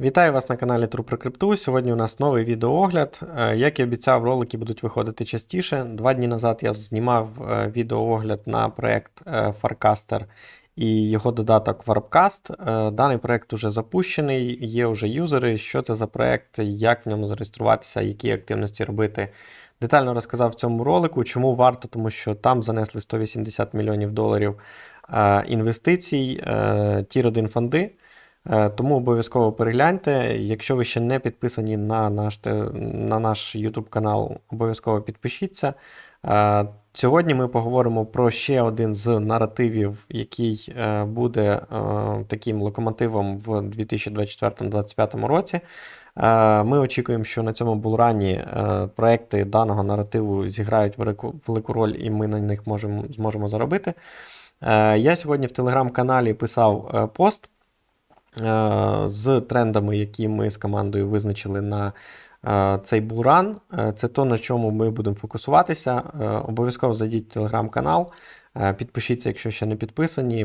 Вітаю вас на каналі True про крипту. Сьогодні у нас новий відеоогляд. Е, Як і обіцяв, ролики будуть виходити частіше. Два дні назад я знімав е, відеоогляд на проект е, Farcaster і його додаток Warpcast. Даний проект вже запущений, є вже юзери. Що це за проект, як в ньому зареєструватися, які активності робити. Детально розказав в цьому ролику, чому варто, тому що там занесли 180 мільйонів доларів інвестицій, тір 1 фонди. Е, Тому обов'язково перегляньте. Якщо ви ще не підписані на наш, на наш YouTube канал, обов'язково підпишіться. Е, Сьогодні ми поговоримо про ще один з наративів, який е, буде таким локомотивом в 2024-2025 році. Ми очікуємо, що на цьому булрані проекти даного наративу зіграють велику, роль, і ми на них можемо, зможемо заробити. Я сьогодні в телеграм-каналі писав пост з трендами, які ми з командою визначили на е, цей булран. Е, Це то, на чому ми будемо фокусуватися. Е, Обов'язково зайдіть в телеграм-канал, е, підпишіться, якщо ще не підписані,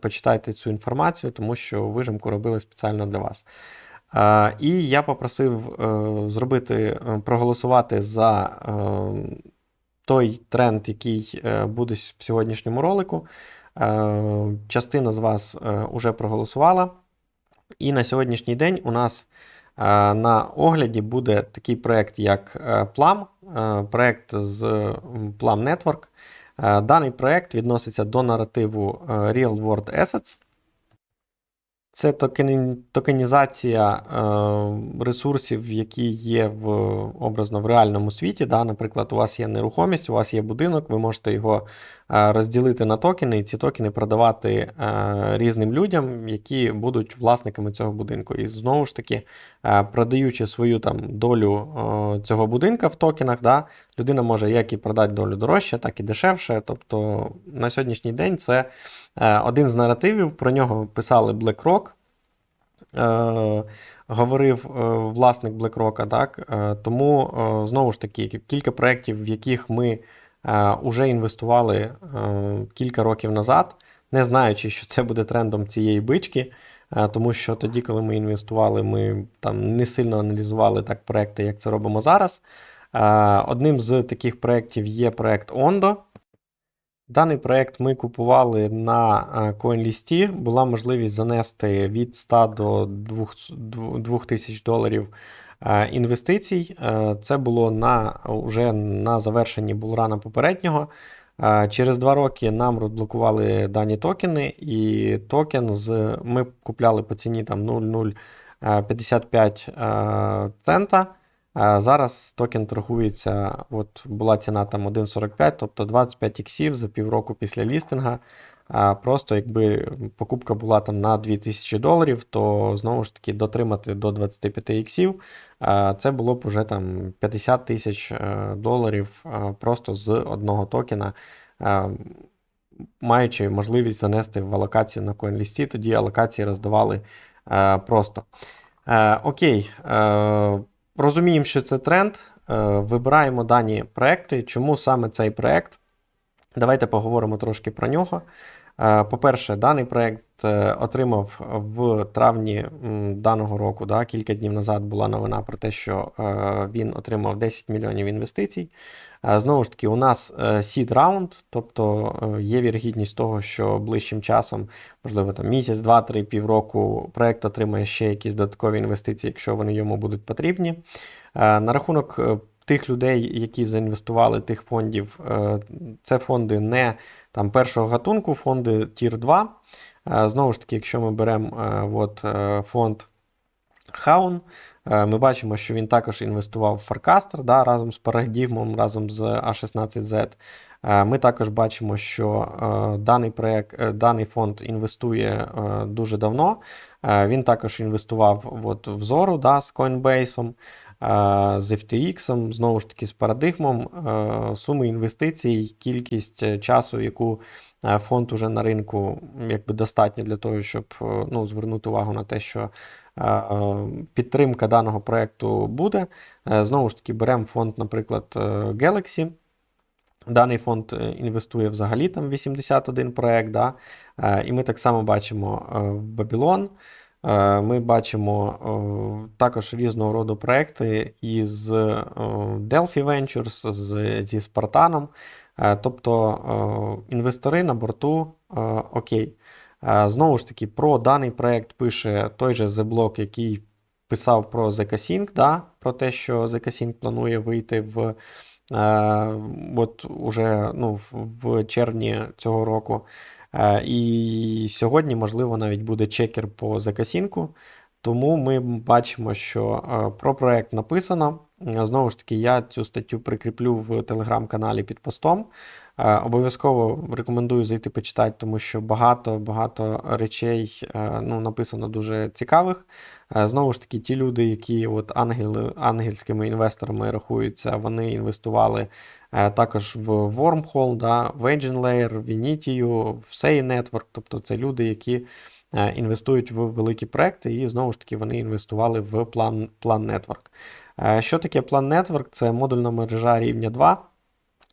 почитайте цю інформацію, тому що вижимку робили спеціально для вас. Е, І я попросив е, зробити, е, проголосувати за е, той тренд, який е, буде в сьогоднішньому ролику. Е, Частина з вас вже проголосувала. І на сьогоднішній день у нас е, на огляді буде такий проект, як PLAM. Plum, е, проект з Plum Network. Е, Даний проект відноситься до наративу е, Real World Assets. Це токен- токенізація е, ресурсів, які є в образно в реальному світі. Да? Наприклад, у вас є нерухомість, у вас є будинок, ви можете його е, розділити на токени, і ці токени продавати е, різним людям, які будуть власниками цього будинку. І знову ж таки, продаючи свою там долю цього будинка в токенах, да, людина може як і продати долю дорожче, так і дешевше. Тобто на сьогоднішній день це один з наративів. Про нього писали BlackRock. Е, говорив е, власник BlackRock, так? Е, тому знову ж таки кілька проєктів, в яких ми вже інвестували кілька років назад, не знаючи, що це буде трендом цієї бички. Тому що тоді, коли ми інвестували, ми там не сильно аналізували так проекти, як це робимо зараз. Одним з таких проєктів є проект Ondo. Даний проект ми купували на е, CoinList. Була можливість занести від 100 до 2000 доларів е, інвестицій. Е, Це було на, вже на завершенні булрана попереднього. Через два роки нам розблокували дані токени, і токен з ми купляли по ціні там 0,055 е, цента. Зараз токен торгується, от була ціна там 1,45, тобто 25 іксів за півроку після лістинга. Просто якби покупка була там на 2000 доларів, то знову ж таки дотримати до 25 іксів, це було б уже там 50 тисяч е, доларів просто з одного токена, маючи можливість занести в алокацію на CoinList, тоді алокації роздавали е, просто. Е, Окей. Розуміємо, що це тренд. е, Вибираємо дані проекти. Чому саме цей проект? Давайте поговоримо трошки про нього. Е, По-перше, даний проект е, отримав в травні даного року, да, кілька днів назад була новина про те, що е, він отримав 10 мільйонів інвестицій. Знову ж таки, у нас seed раунд, тобто є вірогідність того, що ближчим часом, можливо, там місяць, два, три, півроку, проект отримає ще якісь додаткові інвестиції, якщо вони йому будуть потрібні. На рахунок тих людей, які заінвестували тих фондів, це фонди не там першого гатунку, фонди Тір 2. Е, Знову ж таки, якщо ми беремо е, от, е, фонд Хаун, ми бачимо, що він також інвестував в Farcaster да, разом з Paradigm, разом з A16Z. Е, Ми також бачимо, що даний, проект, даний фонд інвестує дуже давно. Він також інвестував от, в Зору да, з Coinbase, з FTX, знову ж таки з парадигмом. Е, Суми інвестицій, кількість е, часу, яку е, фонд уже на ринку якби достатньо для того, щоб ну, звернути увагу на те, що підтримка даного проекту буде. Знову ж таки, беремо фонд, наприклад, Galaxy. Даний фонд інвестує взагалі там 81 проект, да? І ми так само бачимо в Е, Ми бачимо е, також різного роду проекти із е, Delphi Ventures, зі. Е, Тобто е, інвестори на борту е, окей. Е, Знову ж таки, про даний проект пише той же Block, який писав про ZK-Sync, да, про те, що ZK-Sync планує вийти в е, от уже ну, в червні цього року. І сьогодні, можливо, навіть буде чекер по ZK-Sync. Тому ми бачимо, що е, про проект написано. Знову ж таки, я цю статтю прикріплю в телеграм-каналі під постом. Е, Обов'язково рекомендую зайти почитати, тому що багато багато речей е, ну, написано дуже цікавих. Е, Знову ж таки, ті люди, які от ангели, ангельськими інвесторами рахуються, вони інвестували також в Wormhole, да, в EngineLayer, в Unity, в SEI Network. Тобто це люди, які інвестують в великі проекти, і знову ж таки вони інвестували в Plan, Plan Network. Що таке Plan Network? Це модульна мережа рівня 2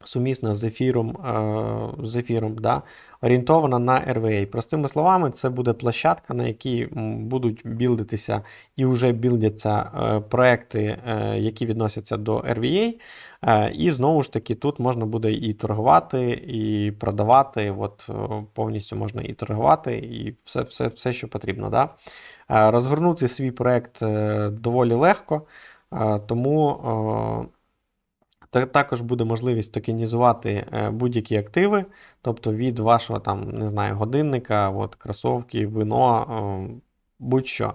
сумісна з ефіром, е, з ефіром да, орієнтована на RVA. Простими словами, це буде площадка, на якій будуть білдитися і вже білдяться е, проекти, е, які відносяться до RVA. І знову ж таки, тут можна буде і торгувати, і продавати. От повністю можна і торгувати, і все, все, все що потрібно. Да? Розгорнути свій проект доволі легко, тому. Та- Також буде можливість токенізувати е, будь-які активи, тобто від вашого там, не знаю, годинника, от, кросовки, вино, е, будь-що.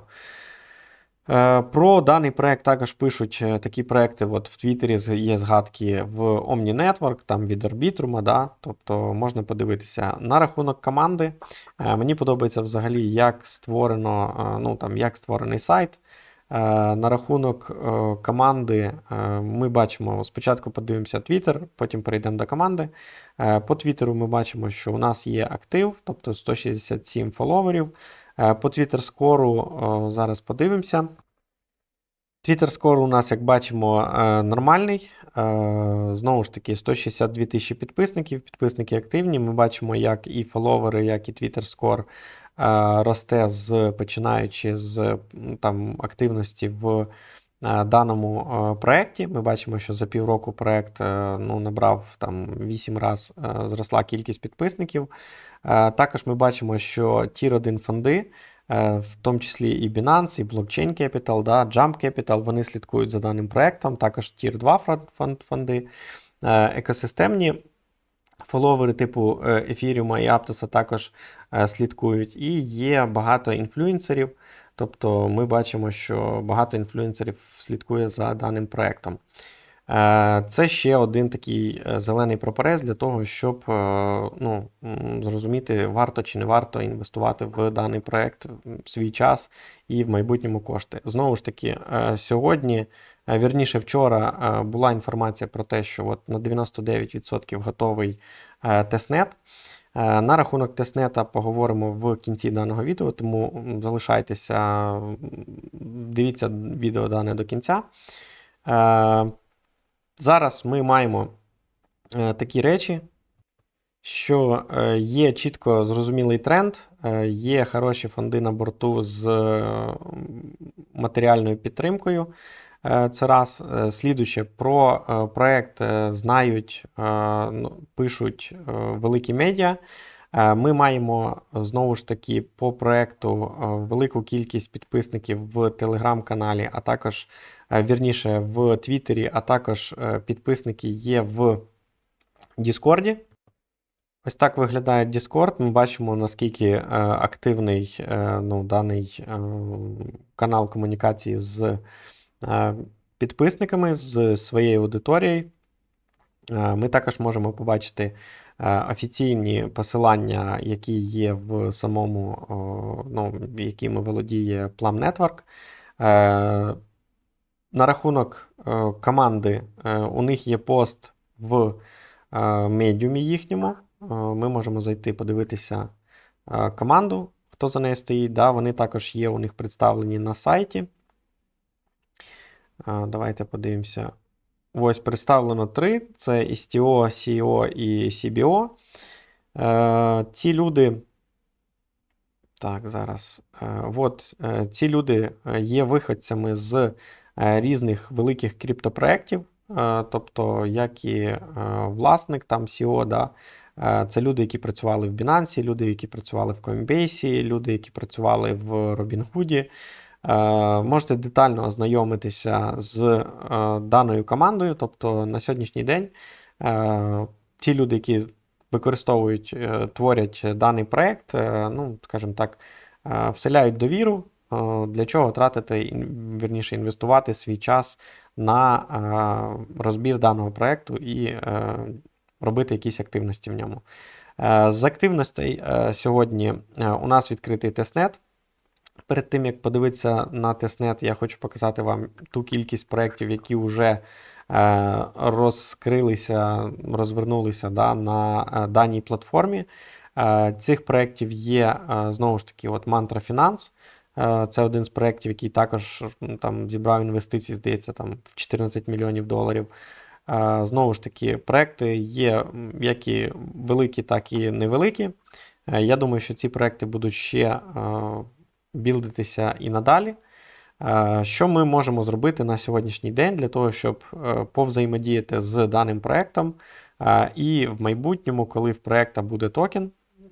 Е, Про даний проект також пишуть такі проекти. От в Твіттері є згадки в Omni Network, там від Arbitrum, да, тобто можна подивитися. На рахунок команди. Мені подобається взагалі, як створено, ну, там, як створений сайт. Е, На рахунок е, команди е, ми бачимо, спочатку подивимося Twitter, потім перейдемо до команди. По Твіттеру ми бачимо, що у нас є актив, тобто 167 фоловерів. По Twitter скору зараз подивимося. Twitter скор у нас, як бачимо, нормальний. Знову ж таки, 162 тисячі підписників, підписники активні. Ми бачимо, як і фоловери, як і Twitter е, росте з починаючи з там, активності в е, даному е, проєкті. Ми бачимо, що за півроку проєкт е, ну, набрав там 8 разів зросла кількість підписників. Е, Також ми бачимо, що Tier 1 фонди, е, в тому числі і Binance, і Blockchain Capital, да, Jump Capital, вони слідкують за даним проєктом. Також Tier 2 фонди, е, екосистемні фоловери типу Ефіріума і Аптоса також е, слідкують. І є багато інфлюенсерів. Тобто ми бачимо, що багато інфлюенсерів слідкує за даним проєктом. Е, Це ще один такий е, зелений прапорець для того, щоб е, ну, зрозуміти, варто чи не варто інвестувати в даний проект в свій час і в майбутньому кошти. Знову ж таки, сьогодні, вірніше, вчора була інформація про те, що от на 99% готовий тестнет. На рахунок тестнета поговоримо в кінці даного відео, тому залишайтеся, дивіться відео дане до кінця. Зараз ми маємо е, такі речі, що е, є чітко зрозумілий тренд, е, є хороші фонди на борту з матеріальною підтримкою. Це раз. Слідуюче, про проект знають, ну, пишуть великі медіа. Ми маємо знову ж таки по проекту велику кількість підписників в телеграм-каналі, а також вірніше в Твіттері, а також е, підписники є в Діскорді. Ось так виглядає Discord. Ми бачимо, наскільки е, активний е, ну, даний е, канал комунікації з е, підписниками, з своєю аудиторією. Е, Ми також можемо побачити е, офіційні посилання, які є в самому, ну, якими володіє Plum Network. На рахунок е, команди, е, у них є пост в е, медіумі їхньому. Ми можемо зайти подивитися команду, хто за нею стоїть. Да, вони також є у них представлені на сайті. Давайте подивимося. Ось представлено три: це STO, CEO і CBO. Ці люди Так, зараз. От ці люди є виходцями з різних великих криптопроєктів, е, тобто як і е, власник там CEO, да, е, це люди, які працювали в Binance, люди, які працювали в Coinbase, люди, які працювали в Robinhood. Е, Можете детально ознайомитися з е, даною командою. Тобто на сьогоднішній день е, ті люди, які використовують, е, творять даний проект, е, ну, скажімо так, е, вселяють довіру, е, для чого тратити, вірніше, інвестувати свій час на е, розбір даного проекту і е, робити якісь активності в ньому. Е, З активностей е, сьогодні е, у нас відкритий тестнет. Перед тим як подивитися на тестнет, я хочу показати вам ту кількість проєктів, які вже е, розкрилися, розвернулися да, на е, даній платформі. Е, Цих проєктів є е, знову ж таки от Mantra Finance. Е, Це один з проєктів, який також там зібрав інвестицій, здається, там в 14 мільйонів доларів. Е, Знову ж таки, проекти є як і великі, так і невеликі. Е, Я думаю, що ці проекти будуть ще білдитися і надалі. Що ми можемо зробити на сьогоднішній день для того, щоб повзаємодіяти з даним проектом, і в майбутньому, коли в проекта буде токен,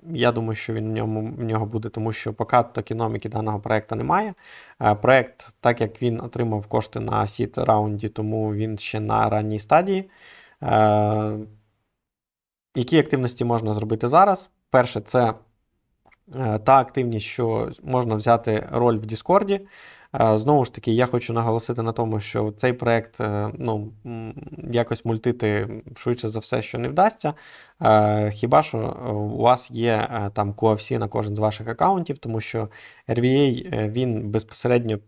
я думаю, що він в ньому в нього буде, тому що поки токеноміки даного проекту немає. Е, Проект, так як він отримав кошти на сіт раунді, тому він ще на ранній стадії. Е, Які активності можна зробити зараз? Перше, це е, та активність, що можна взяти роль в Діскорді. Знову ж таки, я хочу наголосити на тому, що цей проект е, ну, якось мультити швидше за все, що не вдасться. Е, Хіба що е, у вас є там QFC на кожен з ваших аккаунтів, тому що RVA він безпосередньо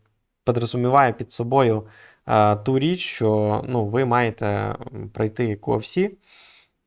підрозуміває під собою ту річ, що ну, ви маєте пройти QFC.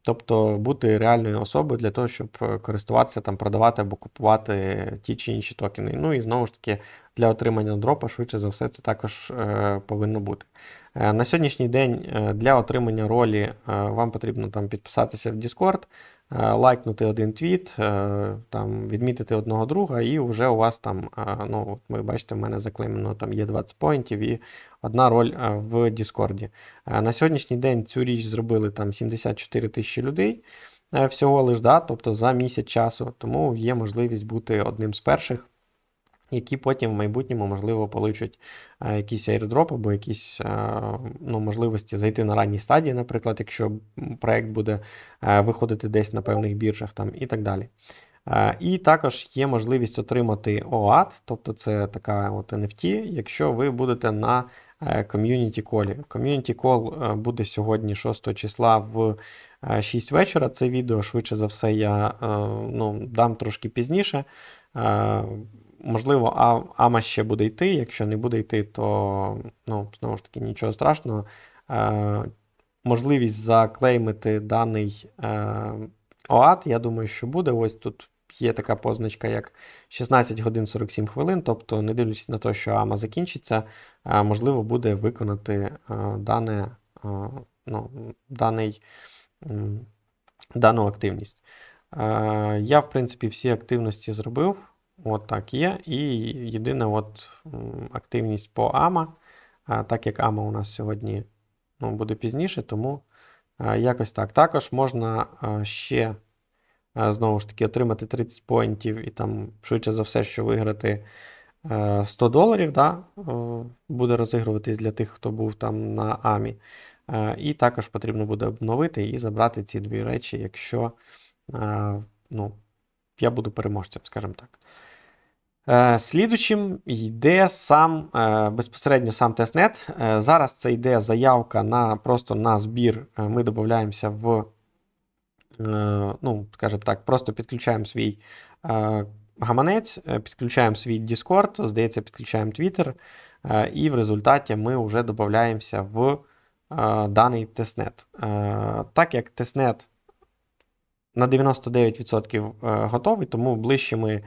Тобто бути реальною особою для того, щоб е, користуватися там, продавати або купувати ті чи інші токени. Ну і знову ж таки, для отримання дропа, швидше за все, це також е, повинно бути. Е, на сьогоднішній день е, для отримання ролі е, вам потрібно там підписатися в Discord, лайкнути один твіт, е, там, відмітити одного друга, і вже у вас там, е, ну, ви бачите, в мене заклеймено там є 20 поінтів і одна роль е, в Діскорді. Е, На сьогоднішній день цю річ зробили там 74 тисячі людей е, всього лиш, да, тобто за місяць часу. Тому є можливість бути одним з перших, які потім в майбутньому, можливо, получать е, якийсь або якісь е, ну, можливості зайти на ранній стадії, наприклад, якщо проект буде е, виходити десь на певних біржах там, і так далі. І також є можливість отримати OAT, тобто це така от NFT, якщо ви будете на ком'юніті колі. Ком'юніті кол буде сьогодні 6 числа в е, 6 вечора. Це відео, швидше за все, я ну, дам трошки пізніше. Е, Можливо, а- Ама ще буде йти. Якщо не буде йти, то ну, знову ж таки нічого страшного. Е, Можливість заклеймити даний е, ОАТ, я думаю, що буде. Ось тут є така позначка, як 16 годин 47 хвилин. Тобто, не дивлячись на те, що АМА закінчиться, е, можливо буде виконати е, дане, е, ну, даний, м, дану активність. Е, Я, в принципі, всі активності зробив. От так є. І єдина от активність по АМА, так як АМА у нас сьогодні ну, буде пізніше, тому якось так. Також можна ще знову ж таки отримати 30 поінтів і там швидше за все, що виграти е, 100 доларів, да, е, буде розігруватись для тих, хто був там на АМІ. Е, І також потрібно буде обновити і забрати ці дві речі, якщо е, ну, я буду переможцем, скажімо так. Е, Слідучим йде сам е, безпосередньо сам тестнет. Е, Зараз це йде заявка на просто на збір. Ми додаємося в, ну, скажімо так, просто підключаємо свій гаманець, підключаємо свій Discord, здається, підключаємо Twitter, і в результаті ми вже додаємося в даний тестнет. Так як тестнет на 99% е, готовий, тому ближчими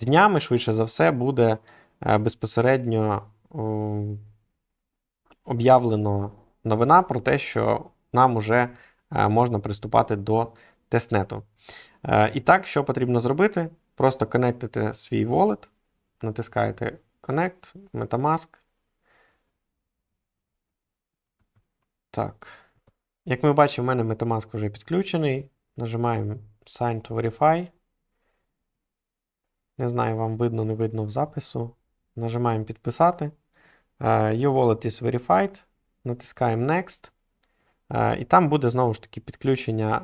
днями, швидше за все, буде е, безпосередньо об'явлено новина про те, що нам вже е, можна приступати до тестнету. Е, І так, що потрібно зробити? просто коннектите свій wallet, натискаєте Connect, Metamask. Так. Як ми бачимо, в мене Metamask вже підключений. Нажимаємо Sign to Verify. Не знаю, вам видно, не видно в запису. Нажимаємо підписати. Е, Your wallet is verified. Натискаємо Next. Е, І там буде знову ж таки підключення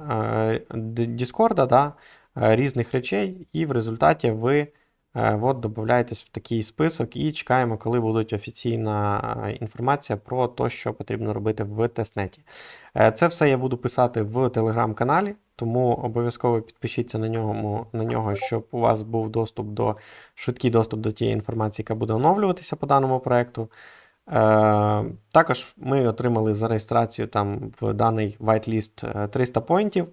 е, Discord, да, різних речей, і в результаті ви от, додаєтесь в такий список і чекаємо, коли буде офіційна е, інформація про те, що потрібно робити в тестнеті. Е, Це все я буду писати в телеграм-каналі, тому обов'язково підпишіться на нього, на нього, щоб у вас був доступ до швидкий доступ до тієї інформації, яка буде оновлюватися по даному проекту. Е, також ми отримали за реєстрацію там в даний whitelist е, 300 поінтів.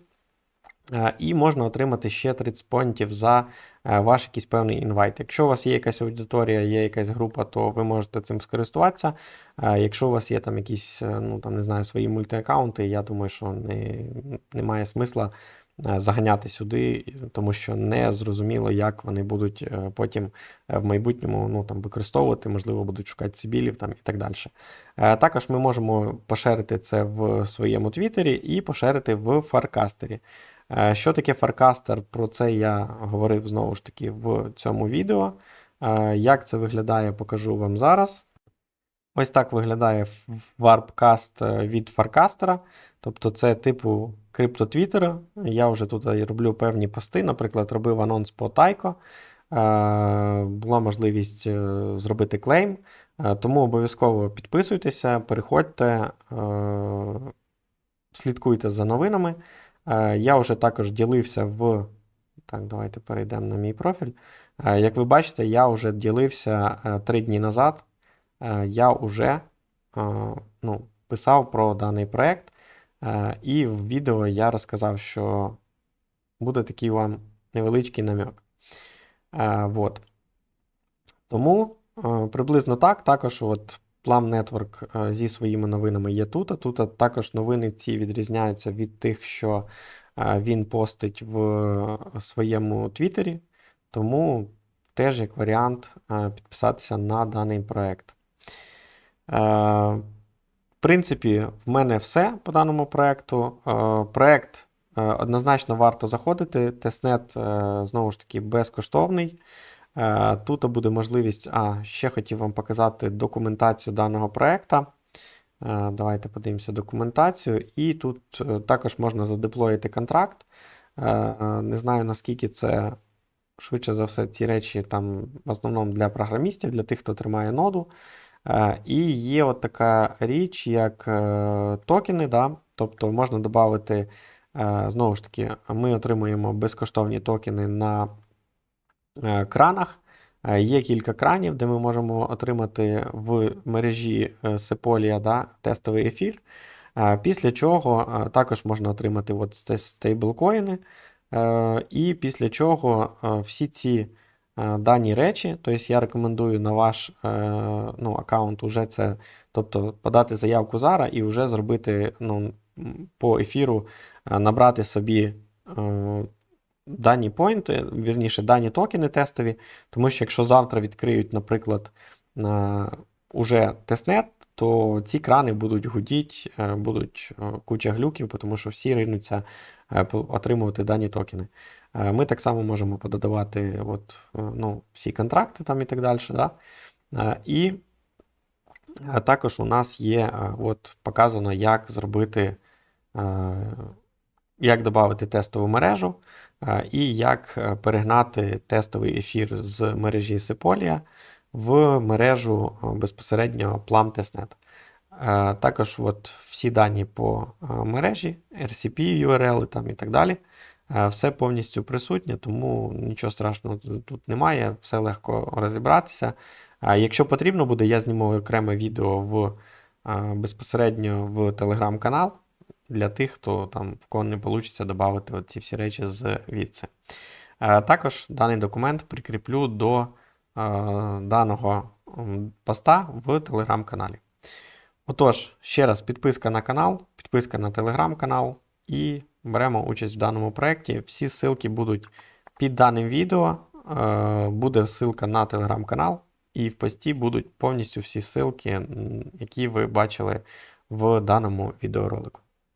Е, І можна отримати ще 30 поінтів за е, ваш якийсь певний інвайт. Якщо у вас є якась аудиторія, є якась група, то ви можете цим скористуватися. Е, Якщо у вас є там якісь, ну там не знаю, свої мультиаккаунти, я думаю, що не, немає смисла заганяти сюди, тому що не зрозуміло, як вони будуть потім в майбутньому ну, там, використовувати, можливо, будуть шукати сибілів там, і так далі. Також ми можемо поширити це в своєму твіттері і поширити в фаркастері. Е, Що таке фаркастер? Про це я говорив знову ж таки в цьому відео. Е, Як це виглядає, покажу вам зараз. Ось так виглядає варпкаст від фаркастера. Тобто це типу криптотвіттера. Я вже тут роблю певні пости, наприклад, робив анонс по Тайко. Е, Була можливість е, зробити клейм. Е, Тому обов'язково підписуйтеся, переходьте, е, слідкуйте за новинами. Е, Я вже також ділився в. Так, давайте перейдемо на мій профіль. Е, Як ви бачите, я вже ділився е, три дні назад. Я вже ну, писав про даний проект. Е, І в відео я розказав, що буде такий вам невеличкий намек. Е, Вот. Тому приблизно так. Також от Plum Network е, зі своїми новинами є тут. А тут також новини ці відрізняються від тих, що е, він постить в своєму Твіттері. Тому теж як варіант е, підписатися на даний проект. Е, В принципі, в мене все по даному проекту. Е, Проект е, однозначно варто заходити. Тестнет, е, знову ж таки, безкоштовний. Е, Тут буде можливість. А, ще хотів вам показати документацію даного проекту. Е, Давайте подивимося документацію. І тут е, також можна задеплоїти контракт. Не знаю, наскільки це швидше за все, ці речі там в основному для програмістів, для тих, хто тримає ноду. І є от така річ, як токени. Да? Тобто можна додати, знову ж таки, ми отримуємо безкоштовні токени на кранах. Е, Є кілька кранів, де ми можемо отримати в мережі е, Sepolia да, тестовий ефір. Е, Після чого е, також можна отримати от стейблкоїни. Е, І після чого е, всі ці е, дані речі, тобто я рекомендую на ваш е, ну, аккаунт уже це, тобто подати заявку зараз і вже зробити ну, по ефіру, е, набрати собі е, дані поінти, вірніше, дані токени тестові, тому що якщо завтра відкриють, наприклад, уже тестнет, то ці крани будуть гудіть, е, будуть е, куча глюків, тому що всі ринуться е, отримувати дані токени. Е, Ми так само можемо подавати от, е, ну, всі контракти там і так далі. Да? Е, І е, також у нас є е, от, показано, як зробити, е, як додати тестову мережу е, і як е, перегнати тестовий ефір з мережі Sepolia в мережу е, безпосередньо Plum Testnet. Також от всі дані по мережі, RCP, URL там і так далі. Все повністю присутнє, тому нічого страшного тут- немає, все легко розібратися. Якщо потрібно буде, я зніму окреме відео в, безпосередньо в телеграм-канал для тих, хто там в кого не вийде додати ці всі речі з відси. Е, Також даний документ прикріплю до е, даного м, поста в телеграм-каналі. Отож, ще раз, підписка на канал, підписка на телеграм-канал і беремо участь в даному проєкті. Всі ссылки будуть під даним відео. е, буде ссылка на телеграм-канал, і в пості будуть повністю всі ссылки, м, які ви бачили в даному відеоролику.